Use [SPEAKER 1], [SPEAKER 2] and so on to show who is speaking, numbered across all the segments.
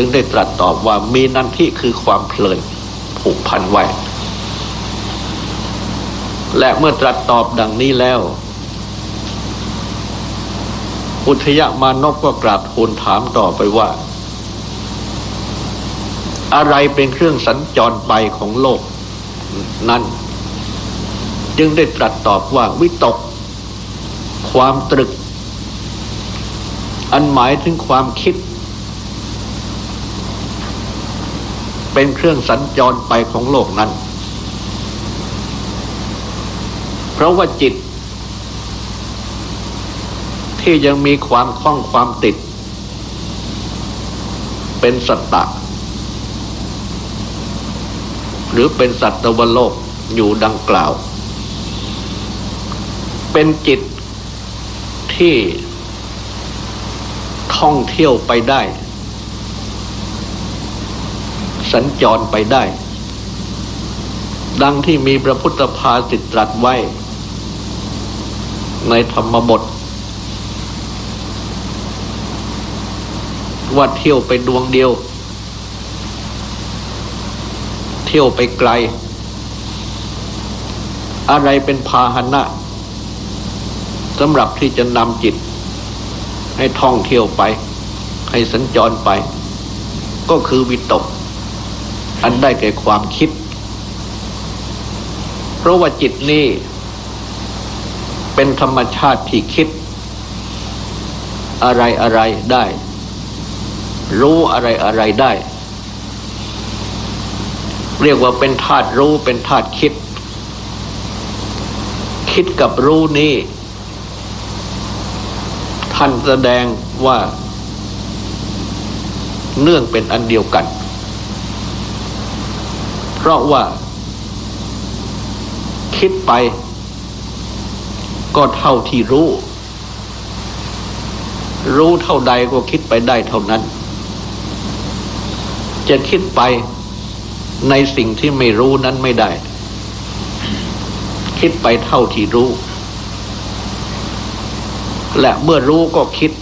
[SPEAKER 1] จึงได้ตรัสตอบว่ามีนันทิคือความเพลินผูกพันไว้ และเมื่อตรัสตอบดังนี้แล้ว อุทยมานพก็กราบทูลถามต่อไปว่า อะไรเป็นเครื่องสัญจรไปของโลก นั้น จึงได้ตรัสตอบว่าวิตก ความตรึก อันหมายถึงความคิด เป็นเครื่องสัญจรไปของโลกนั้น เพราะว่าจิต ที่ยังมีความคล้องความติด เป็นสัตตะ หรือเป็นสัตว์โลกอยู่ดังกล่าว เป็นจิตที่ท่องเที่ยวไปได้ สัญจรไปได้ ดังที่มีพระพุทธภาสิตตรัสไว้ ในธรรมบท ว่าเที่ยวไปดวงเดียว เที่ยวไปไกล อะไรเป็นพาหนะสำหรับที่จะนำจิต ให้ท่องเที่ยวไป ให้สัญจรไป ก็คือวิตก อันได้แก่ความคิด เพราะว่าจิตนี้ เป็นธรรมชาติที่คิด อะไรอะไรได้ รู้อะไรอะไรได้ เรียกว่าเป็นธาตุรู้เป็นธาตุคิด คิดกับรู้นี้ท่านแสดงว่า เนื่องเป็นอันเดียวกัน เพราะว่า คิดไป ก็เท่าที่รู้ รู้เท่าใดก็คิดไปได้เท่านั้น จะคิดไปในสิ่งที่ไม่รู้นั้นไม่ได้ คิดไปเท่าที่รู้ และเมื่อรู้ก็คิด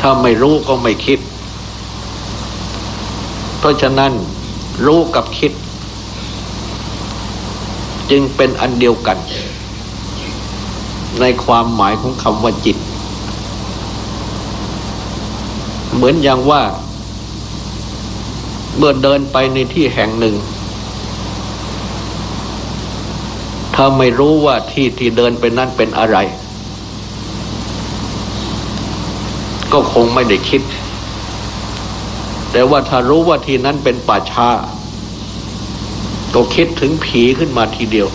[SPEAKER 1] ถ้าไม่รู้ก็ไม่คิด เพราะฉะนั้นรู้กับคิด จึงเป็นอันเดียวกัน ในความหมายของคำว่าจิต เหมือนอย่างว่า เมื่อเดินไปในที่แห่งหนึ่ง ถ้าไม่รู้ว่าที่ที่เดินไปนั้นเป็นอะไร ก็คงไม่ได้คิด แต่ว่าถ้ารู้ว่าที่นั้นเป็นป่าช้าก็คิดถึงผีขึ้นมาทีเดียว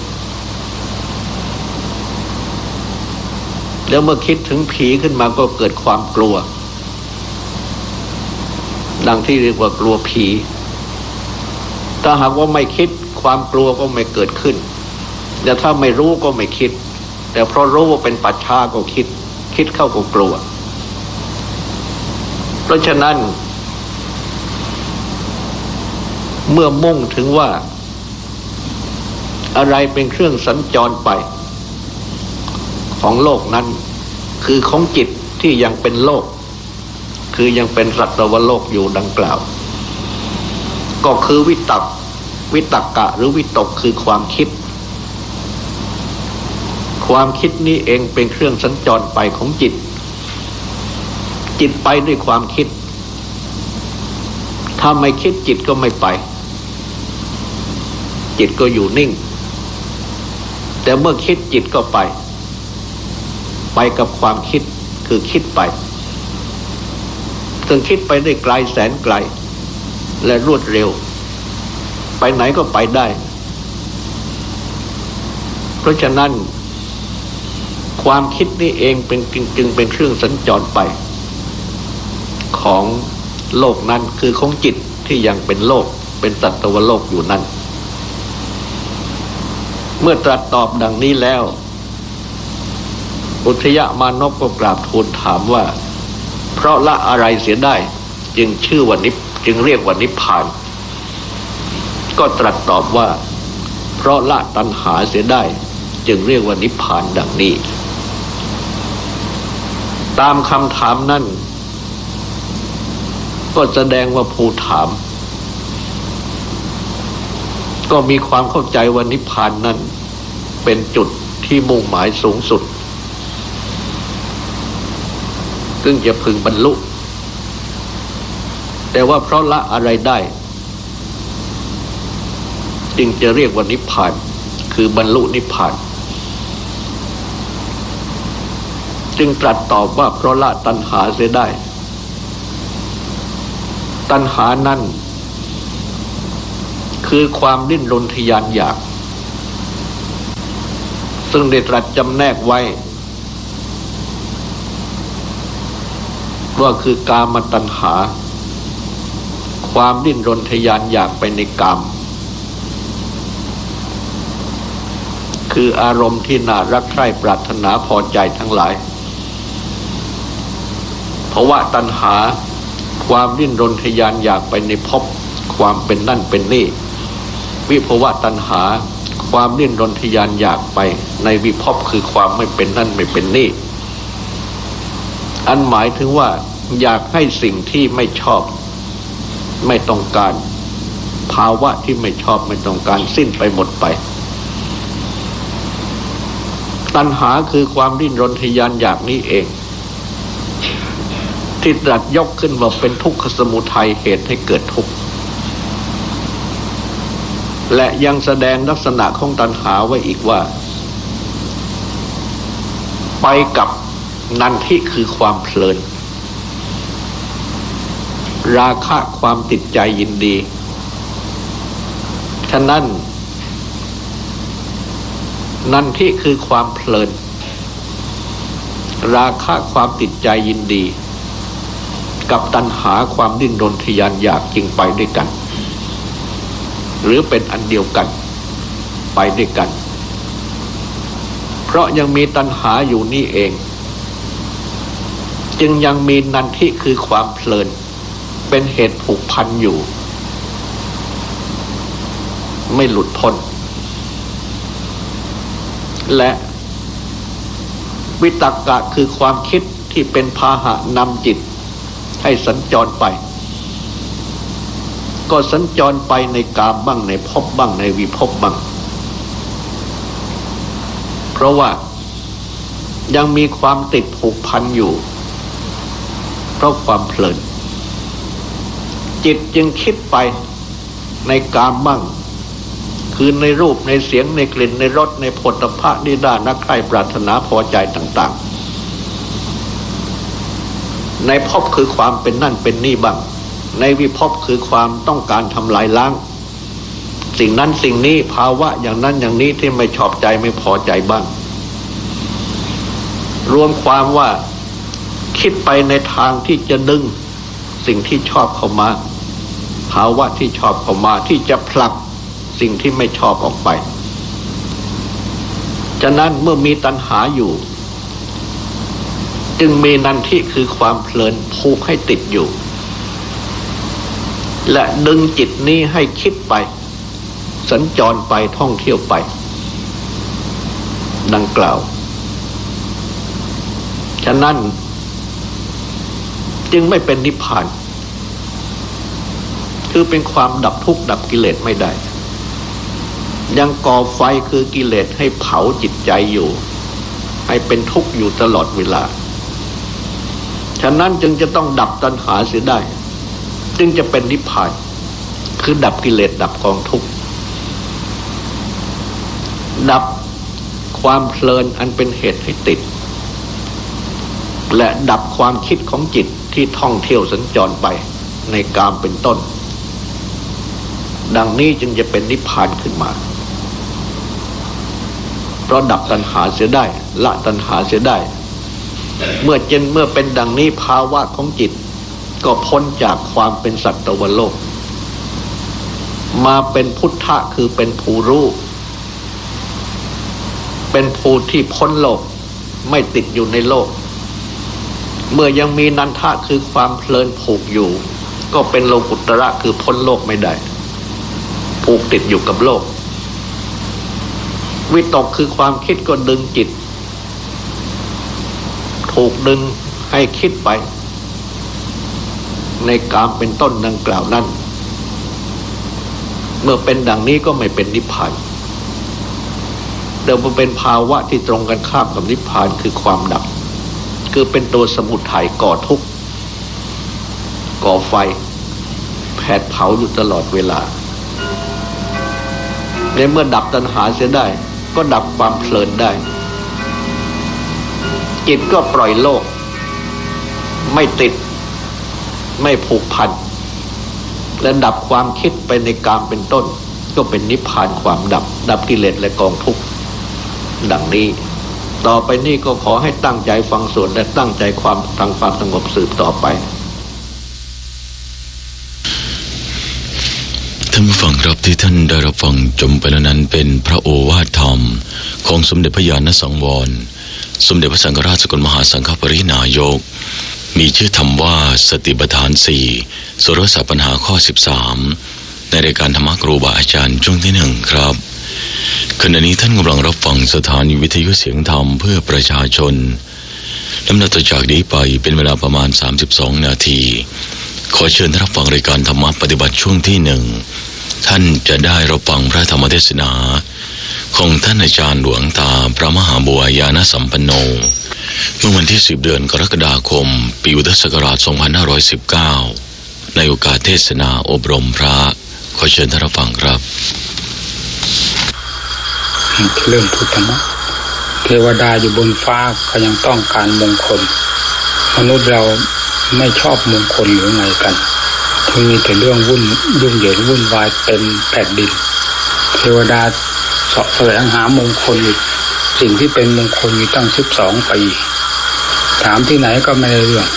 [SPEAKER 1] แล้วเมื่อคิดถึงผีขึ้นมาก็เกิดความกลัว ดังที่เรียกว่ากลัวผี ถ้าหากว่าไม่คิดความกลัวก็ไม่เกิดขึ้น แต่ถ้าไม่รู้ก็ไม่คิด แต่เพราะรู้ว่าเป็นปัจฉาก็คิด คิดเข้าก็กลัว เพราะฉะนั้น เมื่อมุ่งถึงว่า อะไรเป็นเครื่องสัญจรไป ของโลกนั้น คือของจิตที่ยังเป็นโลก คือยังเป็นสัตวโลกอยู่ดังกล่าว ก็คือวิตกวิตกกะหรือวิตกคือความคิด ความคิดนี้เองเป็นเครื่องสัญจรไปของจิต จิตไปด้วยความคิด ถ้าไม่คิดจิตก็ไม่ไป จิตก็อยู่นิ่ง แต่เมื่อคิดจิตก็ไป ไปกับความคิดคือคิดไปซึ่งคิดไปได้ไกลแสนไกล และรวดเร็ว ไปไหนก็ไปได้ เพราะฉะนั้น ความคิดนี่เองเป็นจึงเป็นเครื่องสัญจรไป ของโลกนั้นคือของจิตที่ยังเป็นโลกเป็นสัตวโลกอยู่นั้น เมื่อตรัสตอบดังนี้แล้ว อุทยมานพก็กราบทูลถามว่า เพราะละอะไรเสียได้ จึงชื่อว่านิพจึงเรียกว่านิพพาน ก็ตรัสตอบว่า เพราะละตัณหาเสียได้ จึงเรียกว่านิพพานดังนี้ ตามคำถามนั้นก็แสดงว่าผู้ถามก็มีความเข้าใจว่านิพพานนั้น เป็นจุดที่มุ่งหมายสูงสุด ซึ่งจะพึงบรรลุ แต่ว่าเพราะละอะไรได้ จึงจะเรียกว่านิพพาน คือบรรลุนิพพาน จึงตรัสตอบว่าเพราะละตัณหาเสียได้ ตัณหานั้นคือความดิ้นรนทยานอยาก ซึ่งได้ตรัสจำแนกไว้ ว่าคือกามตัณหา ความดิ้นรนทยานอยากไปในกาม คืออารมณ์ที่น่ารักใคร่ปรารถนาพอใจทั้งหลายเพราะว่าตัณหา ความดิ้นรนทยานอยากไปในภพความเป็นนั่นเป็นนี่ วิภวะตัณหา ความดิ้นรนทยานอยากไป ในวิภพคือความไม่เป็นนั่นไม่เป็นนี่ อันหมายถึงว่า อยากให้สิ่งที่ไม่ชอบ ไม่ต้องการ ภาวะที่ไม่ชอบไม่ต้องการสิ้นไปหมดไป ตัณหาคือความดิ้นรนทยานอยากนี้เอง ที่ตรัสยกขึ้นว่าเป็นทุกขสมุทัยเหตุให้เกิดทุกข์ และยังแสดงลักษณะของตัณหาไว้อีกว่า ไปกับนันทิคือความเพลิน ราคะความติดใจยินดี ฉะนั้น นันทิคือความเพลิน ราคะความติดใจยินดี กับตัณหาความดิ้นรนทยานอยากจึงไปด้วยกัน หรือเป็นอันเดียวกัน ไปด้วยกัน เพราะยังมีตัณหาอยู่นี่เอง จึงยังมีนันทิคือความเพลิน เป็นเหตุผูกพันอยู่ ไม่หลุดพ้น และวิตกกะคือความคิดที่เป็นพาหะนำจิตให้สัญจรไป ก็สัญจรไปในกามบ้างในภพบ้างในวิภพบ้าง เพราะว่ายังมีความติดผูกพันอยู่ เพราะความเพลิน จิตจึงคิดไปในกามบ้าง คือในรูปในเสียงในกลิ่นในรสในผลพระนิดานักใครปรารถนาพอใจต่าง ๆ ในภพคือความเป็นนั่นเป็นนี่บ้าง ในวิภพคือความต้องการทำลายล้าง สิ่งนั้นสิ่งนี้ภาวะอย่างนั้นอย่างนี้ที่ไม่ชอบใจไม่พอใจบ้าง รวมความว่าคิดไปในทางที่จะดึง สิ่งที่ชอบเข้ามา ภาวะที่ชอบเข้ามาที่จะผลักสิ่งที่ไม่ชอบออกไปฉะนั้นเมื่อมีตัณหาอยู่ จึงมีนันทิคือความเพลินผูกให้ติดอยู่ และดึงจิตนี้ให้คิดไป สัญจรไปท่องเที่ยวไป ดังกล่าว ฉะนั้น จึงไม่เป็นนิพพาน คือเป็นความดับทุกข์ดับกิเลสไม่ได้ ยังก่อไฟคือกิเลสให้เผาจิตใจอยู่ ให้เป็นทุกข์อยู่ตลอดเวลา ฉะนั้นจึงจะต้องดับตัณหาเสียได้ จึงจะเป็นนิพพาน คือดับกิเลสดับกองทุกข์ดับความเพลินอันเป็นเหตุให้ติด และดับความคิดของจิตที่ท่องเที่ยวสัญจรไปในกามเป็นต้น ดังนี้จึงจะเป็นนิพพานขึ้นมา เพราะดับตัณหาเสียได้ ละตัณหาเสียได้ เมื่อเจนเมื่อเป็นดังนี้ภาวะของจิต ก็พ้นจากความเป็นสัตวโลก มาเป็นพุทธะคือเป็นผู้รู้ เป็นผู้ที่พ้นโลกไม่ติดอยู่ในโลก เมื่อยังมีนันทะคือความเพลินผูกอยู่ ก็เป็นโลกุตระคือพ้นโลกไม่ได้ ผูกติดอยู่กับโลก วิตกคือความคิดก็ดึงจิต ถูกดึงให้คิดไป ในกามเป็นต้นดังกล่าวนั้น เมื่อเป็นดังนี้ก็ไม่เป็นนิพพานเดิมมันเป็นภาวะที่ตรงกันข้ามกับนิพพานคือความดับ คือเป็นตัวสมุทัยก่อทุกข์ก่อไฟ แผดเผาอยู่ตลอดเวลา ในเมื่อดับตัณหาเสียได้ ก็ดับความเพลินได้ จิตก็ปล่อยโลก ไม่ติด ไม่ผูกพันและดับความคิดไปในกามเป็นต้น ก็เป็นนิพพานความดับ ดับกิเลสและกองทุกข์ดังนี้ ต่อไปนี้ก็ขอให้ตั้งใจฟังสวดและตั้งใจความทางความสงบสืบต่อไป
[SPEAKER 2] ท่านผู้ฟังครับที่ท่านได้รับฟังจมไปแล้วนั้นเป็นพระโอวาทธรรม ของสมเด็จพระญาณสังวร สมเด็จพระสังฆราชสกลมหาสังฆปรินายก มีชื่อธรรมว่าสติปัฏฐานสี่สุรสัปัญหาข้อ 13 ในรายการธรรมครูบาอาจารย์ช่วงที่หนึ่งครับขณะนี้ท่านกำลังรับฟังสถานีวิทยุเสียงธรรมเพื่อประชาชนลำดับต่อจากนี้ไปเป็นเวลาประมาณ 32 นาที ขอเชิญท่านรับฟังรายการธรรมะปฏิบัติช่วงที่หนึ่งท่านจะได้รับฟังพระธรรมเทศนา ของท่านอาจารย์หลวงตาพระมหาบัวยานสัมปันโน เมื่อวันที่ 10 เดือนกรกฎาคม ปีพุทธศักราช 2519 ในโอกาสเทศนาอบรมพระ ขอเชิญท่านรับฟังครับ
[SPEAKER 3] เริ่มพูดธมะเทวดาอยู่บนฟ้าก็ยังต้องการมงคล มนุษย์เราไม่ชอบมงคลหรือไงกันจึงมีแต่เรื่องวุ่นยุ่งเหยิงวุ่นวายเต็มแผ่นดิน เทวดาเสาะแสวงหามงคลอยู่ สิ่งที่เป็นมงคลมีตั้งสิบสองปี ถามที่ไหนก็ไม่ได้เรื่อง